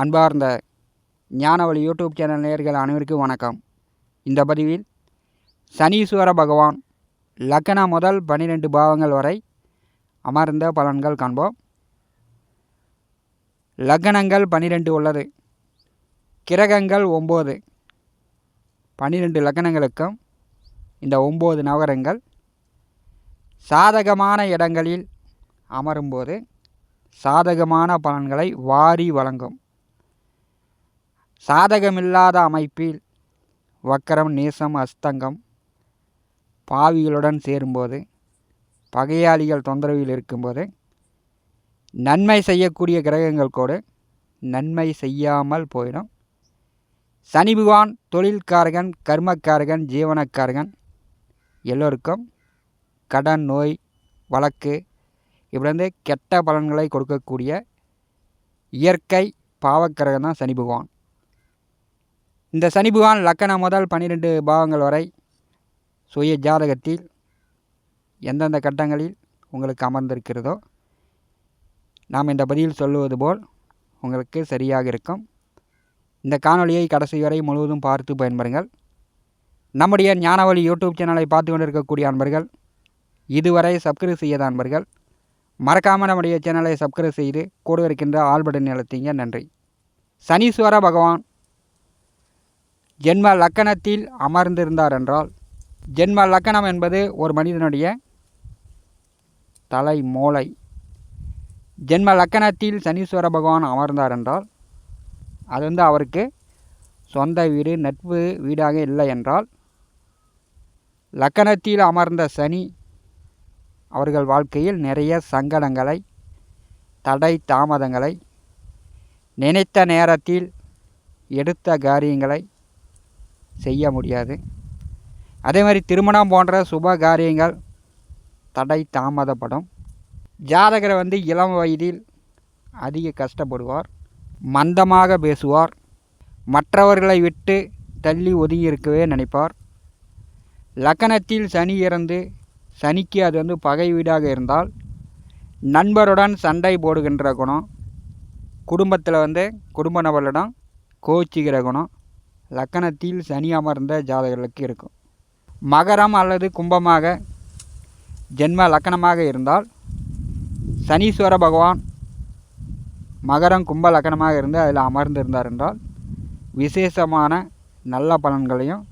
அன்பார்ந்த ஞானவழி YouTube channel நேர்கள் அனைவருக்கும் வணக்கம். இந்த பதிவில் சனீஸ்வர பகவான் லக்கணா முதல் பன்னிரெண்டு பாவங்கள் வரை அமர்ந்த பலன்கள் காண்போம். லக்னங்கள் பன்னிரெண்டு உள்ளது. கிரகங்கள் ஒம்பது. பன்னிரெண்டு லக்னங்களுக்கும் இந்த ஒம்பது நவகரங்கள் சாதகமான இடங்களில் அமரும்போது சாதகமான பலன்களை வாரி வழங்கும். சாதகமில்லாத அமைப்பில் வக்கரம் நீசம் அஸ்தங்கம் பாவிகளுடன் சேரும்போது பகையாளிகள் தொந்தரவில் இருக்கும்போது நன்மை செய்யக்கூடிய கிரகங்கள் கூட நன்மை செய்யாமல் போயிடும். சனி பகவான் தொழில்காரகன் கர்மக்காரகன் ஜீவனக்காரகன் எல்லோருக்கும் கடன் நோய் வழக்கு இப்படி கெட்ட பலன்களை கொடுக்கக்கூடிய இயற்கை பாவக்கிரகம் தான் சனி பகவான். இந்த சனி புகான் லக்கணம் முதல் பன்னிரெண்டு பாவங்கள் வரை சுய ஜாதகத்தில் எந்தெந்த கட்டங்களில் உங்களுக்கு அமர்ந்திருக்கிறதோ நாம் இந்த பதிவில் சொல்லுவது போல் உங்களுக்கு சரியாக இருக்கும். இந்த காணொலியை கடைசி வரை முழுவதும் பார்த்து பயன்பெறுங்கள். நம்முடைய ஞானவழி யூடியூப் சேனலை பார்த்து கொண்டிருக்கக்கூடிய அன்பர்கள் இதுவரை சப்ஸ்கிரைப் செய்யாத அன்பர்கள் மறக்காமல் நம்முடைய சேனலை சப்ஸ்கிரைப் செய்து கூட இருக்கின்ற ஆல் நிலத்தீங்க. நன்றி. சனீஸ்வர பகவான். ஜென்ம லக்கணத்தில் அமர்ந்திருந்தார் என்றால் ஜென்ம லக்கணம் என்பது ஒரு மனிதனுடைய தலை மூளை ஜென்ம லக்கணத்தில் சனீஸ்வர பகவான் அமர்ந்தார் என்றால் அது வந்து அவருக்கு சொந்த வீடு நட்பு வீடாக இல்லை என்றால் லக்கணத்தில் அமர்ந்த சனி அவர்கள் வாழ்க்கையில் நிறைய சங்கடங்களை தடை தாமதங்களை நினைத்த நேரத்தில் எடுத்த காரியங்களை செய்ய முடியாது. அதே மாதிரி திருமணம் போன்ற சுப காரியங்கள் தடை தாமதப்படும். ஜாதகரை வந்து இளம் வயதில் அதிக கஷ்டப்படுவார் மந்தமாக பேசுவார் மற்றவர்களை விட்டு தள்ளி ஒதுங்கி இருக்கவே நினைப்பார். லக்கணத்தில் சனி இறந்து சனிக்கு அது வந்து பகை வீடாக இருந்தால் நண்பருடன் சண்டை போடுகின்ற குணம் குடும்பத்தில் வந்து குடும்ப நபர்களிடம் கோச்சிக்கிற குணம் லக்கணத்தில் சனி அமர்ந்த ஜாதகர்களுக்கு இருக்கும். மகரம் அல்லது கும்பமாக ஜென்ம லக்கணமாக இருந்தால் சனீஸ்வர பகவான் மகரம் கும்ப லக்கணமாக இருந்து அதில் அமர்ந்திருந்தார் என்றால் விசேஷமான நல்ல பலன்களையும்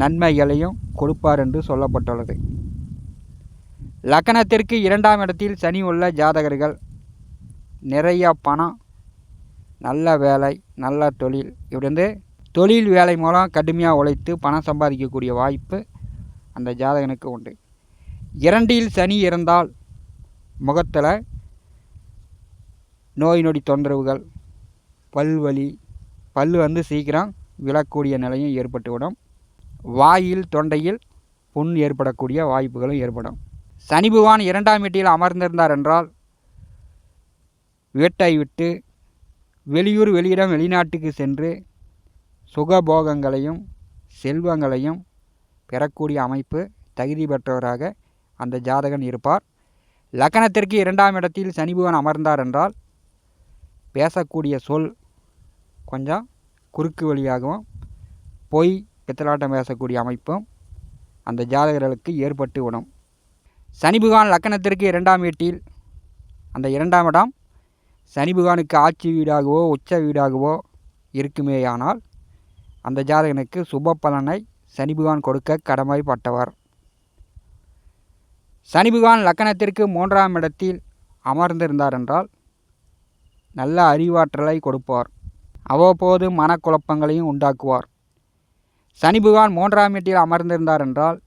நன்மைகளையும் கொடுப்பார் என்று சொல்லப்பட்டுள்ளது. லக்கணத்திற்கு இரண்டாம் இடத்தில் சனி உள்ள ஜாதகர்கள் நிறைய பணம் நல்ல வேலை நல்ல தொழில் இப்படி வந்து தொழில் வேலை மூலம் கடுமையாக உழைத்து பணம் சம்பாதிக்கக்கூடிய வாய்ப்பு அந்த ஜாதகனுக்கு உண்டு. இரண்டில் சனி இருந்தால் முகத்தில் நோய் நொடி தொந்தரவுகள் பல்வலி பல் வந்து சீக்கிரம் விழக்கூடிய நிலையும் ஏற்பட்டுவிடும். வாயில் தொண்டையில் புண் ஏற்படக்கூடிய வாய்ப்புகளும் ஏற்படும். சனி பகவான் இரண்டாம் வீட்டில் அமர்ந்திருந்தார் என்றால் வீட்டை விட்டு வெளியூர் வெளியிடம் வெளிநாட்டுக்கு சென்று சுகபோகங்களையும் செல்வங்களையும் பெறக்கூடிய அமைப்பு தகுதி பெற்றவராக அந்த ஜாதகன் இருப்பார். லக்கணத்திற்கு இரண்டாம் இடத்தில் சனிபுவன் அமர்ந்தார் என்றால் பேசக்கூடிய சொல் கொஞ்சம் குறுக்கு வழியாகவும் பொய் பித்தலாட்டம் பேசக்கூடிய அமைப்பும் அந்த ஜாதகர்களுக்கு ஏற்பட்டு விடும். சனிபுகான் லக்கணத்திற்கு இரண்டாம் வீட்டில் அந்த இரண்டாம் இடம் சனிபுகானுக்கு ஆட்சி வீடாகவோ உச்ச வீடாகவோ இருக்குமேயானால் அந்த ஜாதகனுக்கு சுப பலனை சனி பகவான் கொடுக்க கடமைப்பட்டவர் சனி பகவான் லக்கணத்திற்கு மூன்றாம் இடத்தில் அமர்ந்திருந்தார் என்றால் நல்ல அறிவாற்றலை கொடுப்பார். அவ்வப்போது மனக்குழப்பங்களையும் உண்டாக்குவார். சனி பகவான் மூன்றாம் வீட்டில் அமர்ந்திருந்தார் என்றால்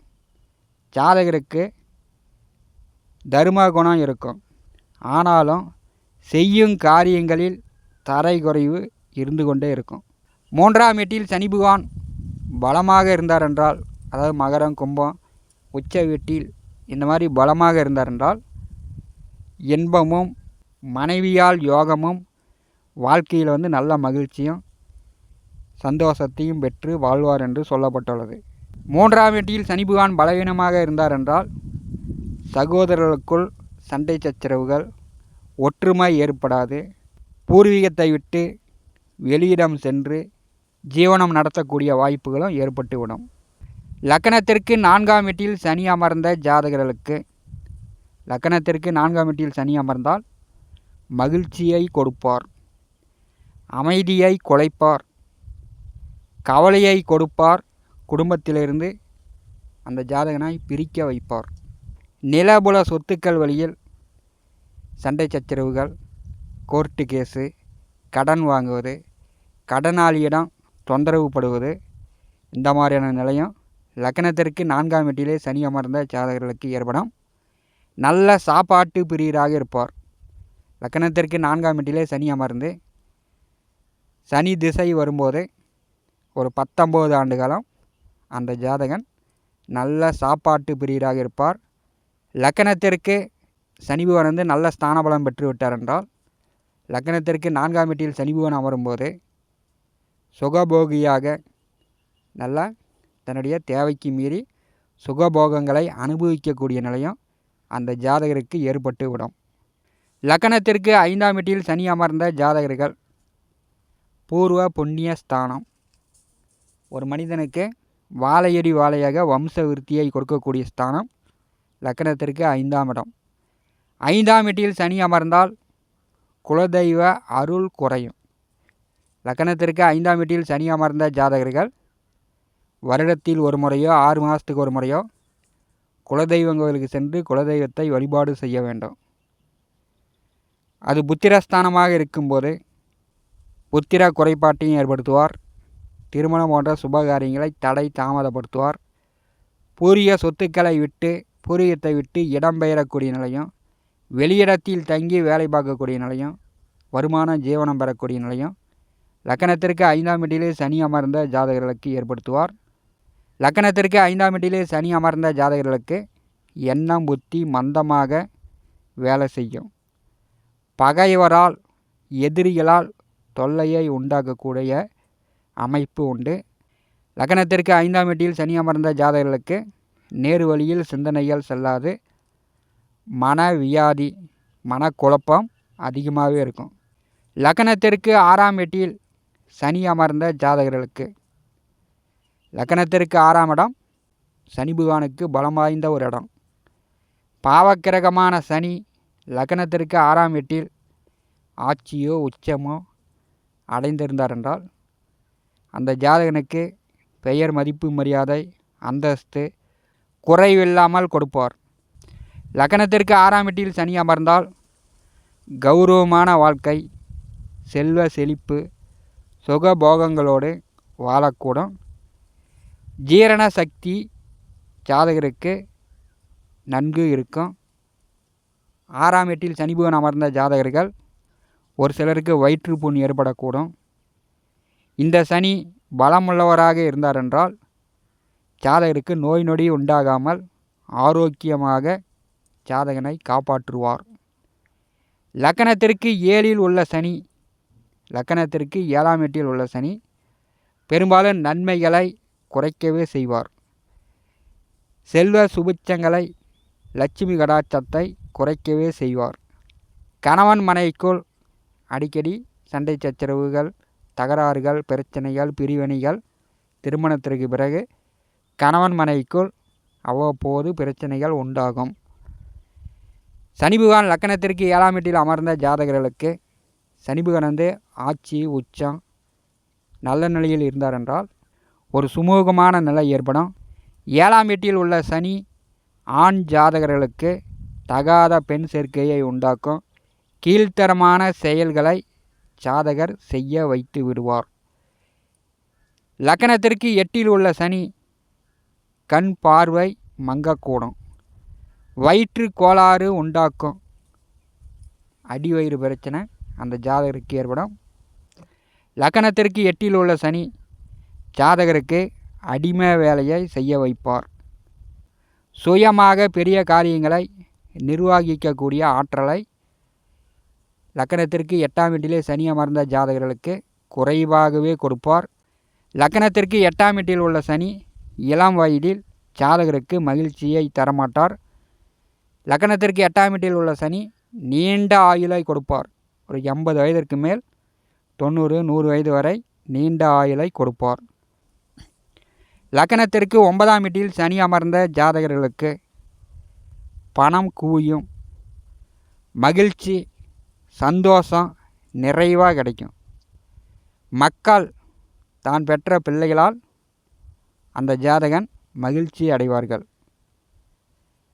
ஜாதகருக்கு தர்ம குணம் இருக்கும். ஆனாலும் செய்யும் காரியங்களில் தரை குறைவு இருந்து கொண்டே இருக்கும். மூன்றாம் வீட்டில் சனி பகவான் பலமாக இருந்தார் என்றால் அதாவது மகரம் கும்பம் உச்ச வீட்டில் இந்த மாதிரி பலமாக இருந்தார் என்றால் இன்பமும் மனைவியால் யோகமும் வாழ்க்கையில் வந்து நல்ல மகிழ்ச்சியும் சந்தோஷத்தையும் பெற்று வாழ்வார் என்று சொல்லப்பட்டுள்ளது. மூன்றாம் வீட்டில் சனி பகவான் பலவீனமாக இருந்தார் என்றால் சகோதரர்களுக்குள் சண்டை சச்சரவுகள் ஒற்றுமை ஏற்படாது. பூர்வீகத்தை விட்டு வெளியிடம் சென்று ஜீவனம் நடத்தக்கூடிய வாய்ப்புகளும் ஏற்பட்டுவிடும். லக்கணத்திற்கு நான்காம் வீட்டில் சனி அமர்ந்த ஜாதகர்களுக்கு லக்கணத்திற்கு நான்காம் வீட்டில் சனி அமர்ந்தால் மகிழ்ச்சியை கொடுப்பார் அமைதியை குலைப்பார் கவலையை கொடுப்பார் குடும்பத்திலிருந்து அந்த ஜாதகனாய் பிரிக்க வைப்பார். நிலபுல சொத்துக்கள் வழியில் சண்டை சச்சரவுகள் கோர்ட்டு கேஸு கடன் வாங்குவது கடனாளியிடம் தொந்தரவு படுவது இந்த மாதிரியான நிலையம் லக்னத்திற்கு நான்காம் வீட்டிலே சனி அமர்ந்த ஜாதகர்களுக்கு ஏற்படும். நல்ல சாப்பாட்டு பிரியராக இருப்பார். லக்கணத்திற்கு நான்காம் வீட்டிலே சனி அமர்ந்து சனி திசை வரும்போது ஒரு பத்தொம்போது ஆண்டு காலம் அந்த ஜாதகன் நல்ல சாப்பாட்டு பிரியராக இருப்பார். லக்கணத்திற்கு சனிபுவன் வந்து நல்ல ஸ்தானபலம் பெற்றுவிட்டார் என்றால் லக்கணத்திற்கு நான்காம் வீட்டில் சனிபுவன் அமரும்போது சுகபோகியாக நல்லா தன்னுடைய தேவைக்கு மீறி சுகபோகங்களை அனுபவிக்கக்கூடிய நிலையம் அந்த ஜாதகருக்கு ஏற்பட்டு விடும். லக்கணத்திற்கு ஐந்தாம் வீட்டில் சனி அமர்ந்த ஜாதகர்கள். பூர்வ புண்ணிய ஸ்தானம். ஒரு மனிதனுக்கு வாழையடி வாழையாக வம்ச விருத்தியை கொடுக்கக்கூடிய ஸ்தானம் லக்கணத்திற்கு ஐந்தாம் இடம். ஐந்தாம் வீட்டில் சனி அமர்ந்தால் குலதெய்வ அருள் குறையும். லக்கணத்திற்கு ஐந்தாம் வீட்டில் சனி அமர்ந்த ஜாதகர்கள் வருடத்தில் ஒரு முறையோ ஆறு மாதத்துக்கு ஒரு முறையோ குலதெய்வம் கோவிலுக்கு சென்று குலதெய்வத்தை வழிபாடு செய்ய வேண்டும். அது புத்திரஸ்தானமாக இருக்கும்போது புத்திர குறைபாட்டையும் ஏற்படுத்துவார். திருமணம் போன்ற சுபகாரியங்களை தடை தாமதப்படுத்துவார். பூரிய சொத்துக்களை விட்டு பூரியத்தை விட்டு இடம்பெயரக்கூடிய நிலையம் வெளியிடத்தில் தங்கி வேலை பார்க்கக்கூடிய நிலையம் வருமானம் ஜீவனம் பெறக்கூடிய நிலையம் லக்கணத்திற்கு ஐந்தாம் வீட்டிலே சனி அமர்ந்த ஜாதகர்களுக்கு ஏற்படுத்துவார். லக்கணத்திற்கு ஐந்தாம் வீட்டிலே சனி அமர்ந்த ஜாதகர்களுக்கு எண்ணம் புத்தி மந்தமாக வேலை செய்யும். பகைவரால் எதிரிகளால் தொல்லையை உண்டாக்கக்கூடிய அமைப்பு உண்டு. லக்கணத்திற்கு ஐந்தாம் வீட்டில் சனி அமர்ந்த ஜாதகர்களுக்கு நேரு வழியில் சிந்தனைகள் செல்லாது. மன வியாதி மனக்குழப்பம் அதிகமாகவே இருக்கும். லக்கணத்திற்கு ஆறாம் வீட்டில் சனி அமர்ந்த ஜாதகர்களுக்கு. லக்கணத்திற்கு ஆறாம் இடம் சனி பகவானுக்கு பலம் வாய்ந்த ஒரு இடம். பாவக்கிரகமான சனி லக்கணத்திற்கு ஆறாம் வீட்டில் ஆட்சியோ உச்சமோ அடைந்திருந்தார் என்றால் அந்த ஜாதகனுக்கு பெயர் மதிப்பு மரியாதை அந்தஸ்து குறைவில்லாமல் கொடுப்பார். லக்கணத்திற்கு ஆறாம் வீட்டில் சனி அமர்ந்தால் கௌரவமான வாழ்க்கை செல்வ செழிப்பு சுகபோகங்களோடு வாழக்கூடும். ஜீரண சக்தி ஜாதகருக்கு நன்கு இருக்கும். ஆறாம் எட்டில் சனிபுவன் அமர்ந்த ஜாதகர்கள் ஒரு சிலருக்கு வயிற்றுப்புண் ஏற்படக்கூடும். இந்த சனி பலமுள்ளவராக இருந்தார் என்றால் ஜாதகருக்கு நோய் நொடி உண்டாகாமல் ஆரோக்கியமாக ஜாதகனை காப்பாற்றுவார். லக்கணத்திற்கு ஏழில் உள்ள சனி லக்கணத்திற்கு ஏழாம் எட்டில் உள்ள சனி பெரும்பாலும் நன்மைகளை குறைக்கவே செய்வார். செல்வ சுபிச்சங்களை லட்சுமி கடாட்சத்தை குறைக்கவே செய்வார். கணவன் மனைக்குள் அடிக்கடி சண்டை சச்சரவுகள் தகராறுகள் பிரச்சனைகள் பிரிவினைகள் திருமணத்திற்கு பிறகு கணவன் மனைக்குள் அவ்வப்போது பிரச்சனைகள் உண்டாகும். சனி பகவான் லக்கணத்திற்கு ஏழாம் வீட்டில் அமர்ந்த ஜாதகர்களுக்கு சனி வந்து ஆட்சி உச்சம் நல்ல நிலையில் இருந்தார் என்றால் ஒரு சுமூகமான நிலை ஏற்படும். ஏழாம் வீட்டில் உள்ள சனி ஆண் ஜாதகர்களுக்கு தகாத பெண் சேர்க்கையை உண்டாக்கும். கீழ்த்தரமான செயல்களை ஜாதகர் செய்ய வைத்து விடுவார். லக்கணத்திற்கு எட்டில் உள்ள சனி கண் பார்வை மங்கக்கூடும். வயிற்று கோளாறு உண்டாக்கும். அடிவயிறு பிரச்சனை. அந்த ஜாதகருக்கு ஏற்படும். லக்கணத்திற்கு எட்டில் உள்ள சனி ஜாதகருக்கு அடிமை வேலையை செய்ய வைப்பார். சுயமாக பெரிய காரியங்களை நிர்வகிக்கக்கூடிய ஆற்றலை லக்கணத்திற்கு எட்டாம் வீட்டிலே சனி அமர்ந்த ஜாதகர்களுக்கு குறைவாகவே கொடுப்பார். லக்கணத்திற்கு எட்டாம் வீட்டில் உள்ள சனி இளம் வயதில் ஜாதகருக்கு மகிழ்ச்சியை தரமாட்டார். லக்கணத்திற்கு எட்டாம் வீட்டில் உள்ள சனி நீண்ட ஆயுளை கொடுப்பார். ஒரு எண்பது வயதிற்கு மேல் தொண்ணூறு நூறு வயது வரை நீண்ட ஆயுளை கொடுப்பார். லக்கணத்திற்கு ஒன்பதாம் வீட்டில் சனி அமர்ந்த ஜாதகர்களுக்கு பணம் குவியும் மகிழ்ச்சி சந்தோஷம் நிறைவாக கிடைக்கும். மக்கள் தான் பெற்ற பிள்ளைகளால் அந்த ஜாதகன் மகிழ்ச்சி அடைவார்கள்.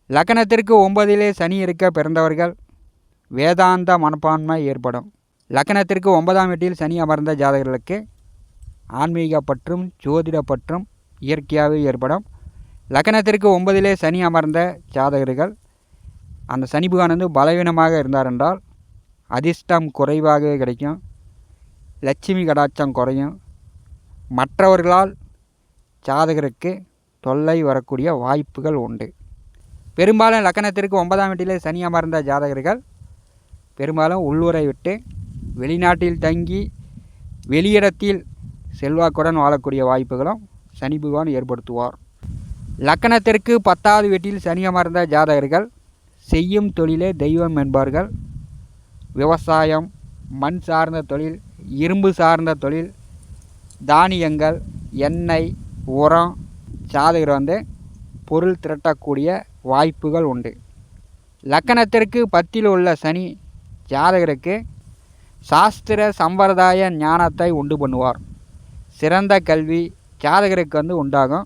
லக்கணத்திற்கு ஒன்பதிலே சனி இருக்க பிறந்தவர்கள் வேதாந்த மனப்பான்மை ஏற்படும். லக்கணத்திற்கு ஒன்பதாம் வீட்டில் சனி அமர்ந்த ஜாதகர்களுக்கு ஆன்மீக பற்றும் ஜோதிட பற்றும் இயற்கையாகவே ஏற்படும். லக்கணத்திற்கு ஒன்பதிலே சனி அமர்ந்த ஜாதகர்கள் அந்த சனி புகானந்து வந்து பலவீனமாக இருந்தார் என்றால் அதிர்ஷ்டம் குறைவாகவே கிடைக்கும். லட்சுமி கடாட்சம் குறையும். மற்றவர்களால் ஜாதகருக்கு தொல்லை வரக்கூடிய வாய்ப்புகள் உண்டு. பெரும்பாலும் லக்கணத்திற்கு ஒன்பதாம் வீட்டிலே சனி அமர்ந்த ஜாதகர்கள் பெரும்பாலும் உள்ளூரை விட்டு வெளிநாட்டில் தங்கி வெளியிடத்தில் செல்வாக்குடன் வாழக்கூடிய வாய்ப்புகளும் சனி பகவான் ஏற்படுத்துவார். லக்கணத்திற்கு பத்தாவது வீட்டில் சனி அமர்ந்த ஜாதகர்கள் செய்யும் தொழிலே தெய்வம் என்பார்கள். விவசாயம் மண் சார்ந்த தொழில் இரும்பு சார்ந்த தொழில் தானியங்கள் எண்ணெய் உரம் ஜாதகர் வந்து பொருள் திரட்டக்கூடிய வாய்ப்புகள் உண்டு. லக்கணத்திற்கு பத்தில் உள்ள சனி ஜாதகருக்கு சாஸ்திர சம்பிரதாய ஞானத்தை உண்டு பண்ணுவார். சிறந்த கல்வி ஜாதகருக்கு வந்து உண்டாகும்.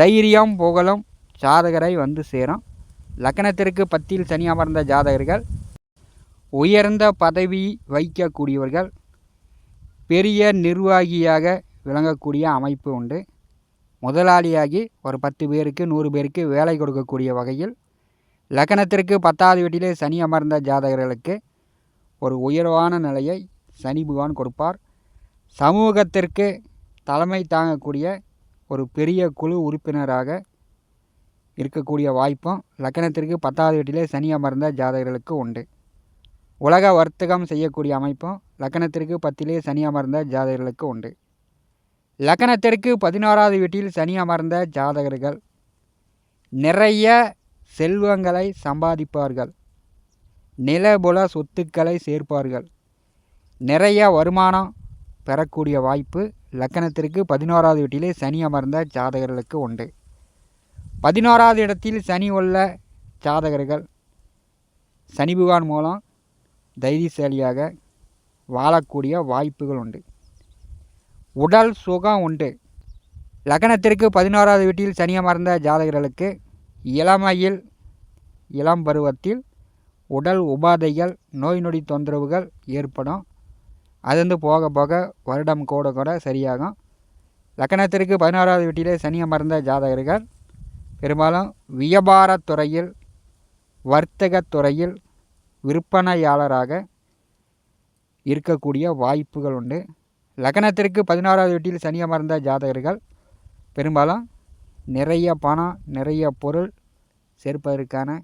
தைரியம் புகழும் ஜாதகரை வந்து சேரும். லக்கணத்திற்கு பத்தில் சனி அமர்ந்த ஜாதகர்கள் உயர்ந்த பதவி வைக்கக்கூடியவர்கள் பெரிய நிர்வாகியாக விளங்கக்கூடிய அமைப்பு உண்டு. முதலாளியாகி ஒரு பத்து பேருக்கு நூறு பேருக்கு வேலை கொடுக்கக்கூடிய வகையில் லக்கணத்திற்கு பத்தாவது வீட்டிலே சனி அமர்ந்த ஜாதகர்களுக்கு ஒரு உயர்வான நிலையை சனி பகவான் கொடுப்பார். சமூகத்திற்கு தலைமை தாங்கக்கூடிய ஒரு பெரிய குழு உறுப்பினராக இருக்கக்கூடிய வாய்ப்பும் லக்கணத்திற்கு பத்தாவது வீட்டிலே சனி அமர்ந்த ஜாதகர்களுக்கு உண்டு. உலக வர்த்தகம் செய்யக்கூடிய அமைப்பும் லக்கணத்திற்கு பத்திலே சனி அமர்ந்த ஜாதகர்களுக்கு உண்டு. லக்கணத்திற்கு பதினாறாவது வீட்டில் சனி அமர்ந்த ஜாதகர்கள் நிறைய செல்வங்களை சம்பாதிப்பார்கள். நிலபுல சொத்துக்களை சேர்ப்பார்கள். நிறைய வருமானம் பெறக்கூடிய வாய்ப்பு லக்கணத்திற்கு பதினோராவது வீட்டிலே சனி அமர்ந்த ஜாதகர்களுக்கு உண்டு. பதினோராவது இடத்தில் சனி உள்ள ஜாதகர்கள் சனி பகவான் மூலம் தைரியசாலியாக வாழக்கூடிய வாய்ப்புகள் உண்டு. உடல் சுகம் உண்டு. லக்னத்திற்கு பதினோராவது வீட்டில் சனி அமர்ந்த ஜாதகர்களுக்கு இளமையில் இளம் பருவத்தில் உடல் உபாதைகள் நோய் நொடி தொந்தரவுகள் ஏற்படும். அது வந்து போக போக வருடம் கூட கூட சரியாகும். லக்கணத்திற்கு பதினாறாவது வீட்டிலே சனி அமர்ந்த ஜாதகர்கள் பெரும்பாலும் வியாபாரத் துறையில் வர்த்தகத் துறையில் விற்பனையாளராக இருக்கக்கூடிய வாய்ப்புகள் உண்டு. லக்கணத்திற்கு பதினாறாவது வீட்டில் சனி அமர்ந்த ஜாதகர்கள் பெரும்பாலும் நிறைய பணம் நிறைய பொருள் சேர்ப்பதற்கான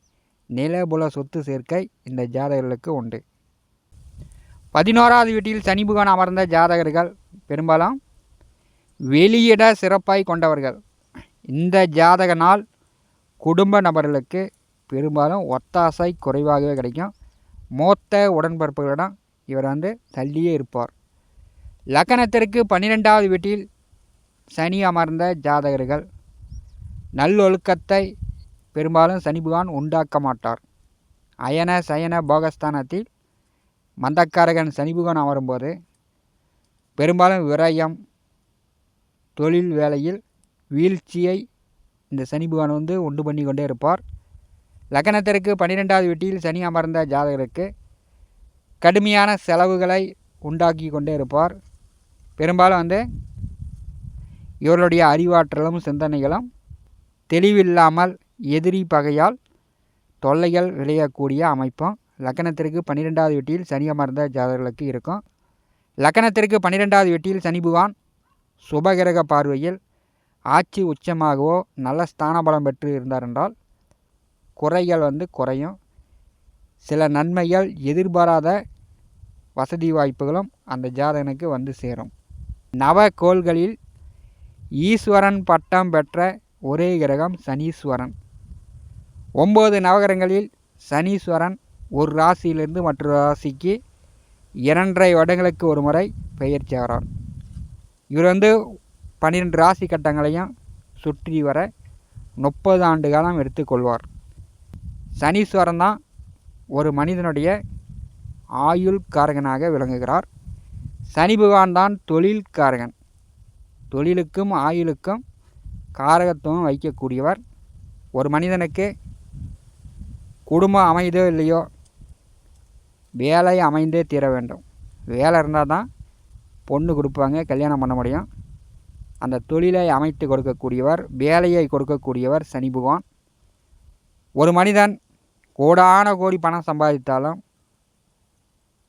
நிலபுல சொத்து சேர்க்கை இந்த ஜாதகர்களுக்கு உண்டு. பதினோராவது வீட்டில் சனி புகன் அமர்ந்த ஜாதகர்கள் பெரும்பாலும் வெளியிட சிறப்பாய் கொண்டவர்கள். இந்த ஜாதக நாள் குடும்ப நபர்களுக்கு பெரும்பாலும் ஒத்தாசை குறைவாகவே கிடைக்கும். மூத்த உடன்பிறப்புகளிடம் இவர் வந்து தள்ளியே இருப்பார். லக்கணத்திற்கு பன்னிரெண்டாவது வீட்டில் சனி அமர்ந்த ஜாதகர்கள். நல்லொழுக்கத்தை பெரும்பாலும் சனி பகவான் உண்டாக்க மாட்டார். அயன சயன போகஸ்தானத்தில் மந்தக்காரகன் சனி பகவான் அமரும்போது பெரும்பாலும் விரயம் தொழில் வேலையில் வீழ்ச்சியை இந்த சனி பகவான் வந்து உண்டு பண்ணி கொண்டே இருப்பார். லக்கணத்திற்கு பன்னிரெண்டாவது வீட்டில் சனி அமர்ந்த ஜாதகருக்கு கடுமையான செலவுகளை உண்டாக்கி கொண்டே இருப்பார். பெரும்பாலும் வந்து இவர்களுடைய அறிவாற்றலும் சிந்தனைகளும் தெளிவில்லாமல் எதிரி பகையால் தொல்லைகள் விளையக்கூடிய அமைப்பும் லக்கணத்திற்கு பன்னிரெண்டாவது வீட்டில் சனி அமர்ந்த ஜாதகர்களுக்கு இருக்கும். லக்கணத்திற்கு பன்னிரெண்டாவது வீட்டில் சனி புகான் சுபகிரக பார்வையில் ஆட்சி உச்சமாகவோ நல்ல ஸ்தானபலம் பெற்று இருந்தார் என்றால் குறைகள் வந்து குறையும். சில நன்மைகள் எதிர்பாராத வசதி வாய்ப்புகளும் அந்த ஜாதகனுக்கு வந்து சேரும். நவகோள்களில் ஈஸ்வரன் பட்டம் பெற்ற ஒரே கிரகம் சனீஸ்வரன். ஒம்பது நவகிரகங்களில் சனீஸ்வரன் ஒரு ராசியிலிருந்து மற்றொரு ராசிக்கு இரண்டரை வருடங்களுக்கு ஒரு முறை பெயர்ச்சி ஆகிறார் இவர் வந்து பன்னிரெண்டு ராசி கட்டங்களையும் சுற்றி வர முப்பது ஆண்டு காலம் எடுத்துக்கொள்வார் சனீஸ்வரன் தான் ஒரு மனிதனுடைய ஆயுள் காரகனாக விளங்குகிறார். சனி பகவான் தான் தொழில் காரகன். தொழிலுக்கும் ஆயுளுக்கும் காரகத்துவம் வைக்கக்கூடியவர் ஒரு மனிதனுக்கு குடும்பம் அமைதோ இல்லையோ வேலை அமைந்தே தீர வேண்டும். வேலை இருந்தால் தான் பொண்ணு கொடுப்பாங்க கல்யாணம் பண்ண முடியும். அந்த தொழிலை அமைத்து கொடுக்கக்கூடியவர் வேலையை கொடுக்கக்கூடியவர் சனி பகவான். ஒரு மனிதன் கோடான கோடி பணம் சம்பாதித்தாலும்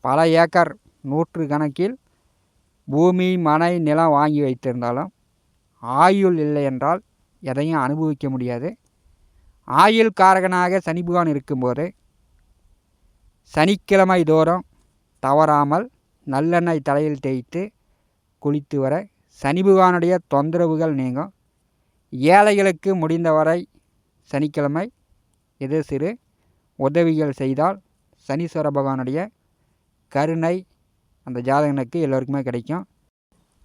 பல ஏக்கர் நூற்று கணக்கில் பூமி மனை நிலம் வாங்கி வைத்திருந்தாலும் ஆயுள் இல்லை என்றால் எதையும் அனுபவிக்க முடியாது. ஆயுள் காரகனாக சனி பகவான் இருக்கும்போது சனிக்கிழமை தோறும் தவறாமல் நல்லெண்ணெய் தலையில் தேய்த்து குளித்து வர சனி பகவானுடைய தொந்தரவுகள் நீங்கும். ஏழைகளுக்கு முடிந்தவரை சனிக்கிழமை எது சிறு உதவிகள் செய்தால் சனீஸ்வர பகவானுடைய கருணை அந்த ஜாதகனுக்கு எல்லோருக்குமே கிடைக்கும்.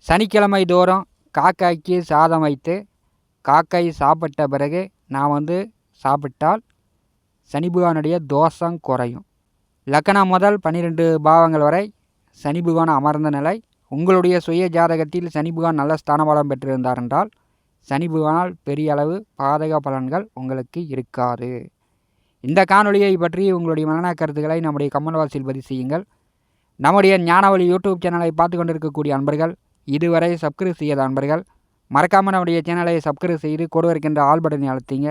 சனிக்கிழமை தோறும் காக்காய்க்கு சாதம் வைத்து காக்காய் சாப்பிட்ட பிறகு நான் வந்து சாப்பிட்டால் சனி பகவானுடைய தோஷம் குறையும். லக்கணம் முதல் பன்னிரெண்டு பாவங்கள் வரை சனி பகவான் அமர்ந்த நிலை. உங்களுடைய சுய ஜாதகத்தில் சனி பகவான் நல்ல ஸ்தானபலம் பெற்றிருந்தார் என்றால் சனி பகவானால் பெரிய அளவு பாதக பலன்கள் உங்களுக்கு இருக்காது. இந்த காணொலியை பற்றி உங்களுடைய மனநா கருத்துக்களை நம்முடைய கம்மன் பாக்ஸில் பதிவு செய்யுங்கள். நம்முடைய ஞானவழி யூடியூப் சேனலை பார்த்து கொண்டிருக்கக்கூடிய அன்பர்கள் இதுவரை சப்ஸ்கிரைப் செய்யாத அன்பர்கள் மறக்காமல் நம்முடைய சேனலை சப்ஸ்கிரைப் செய்து கொடு இருக்கின்ற ஆல் பட்டனை அழுத்திங்க.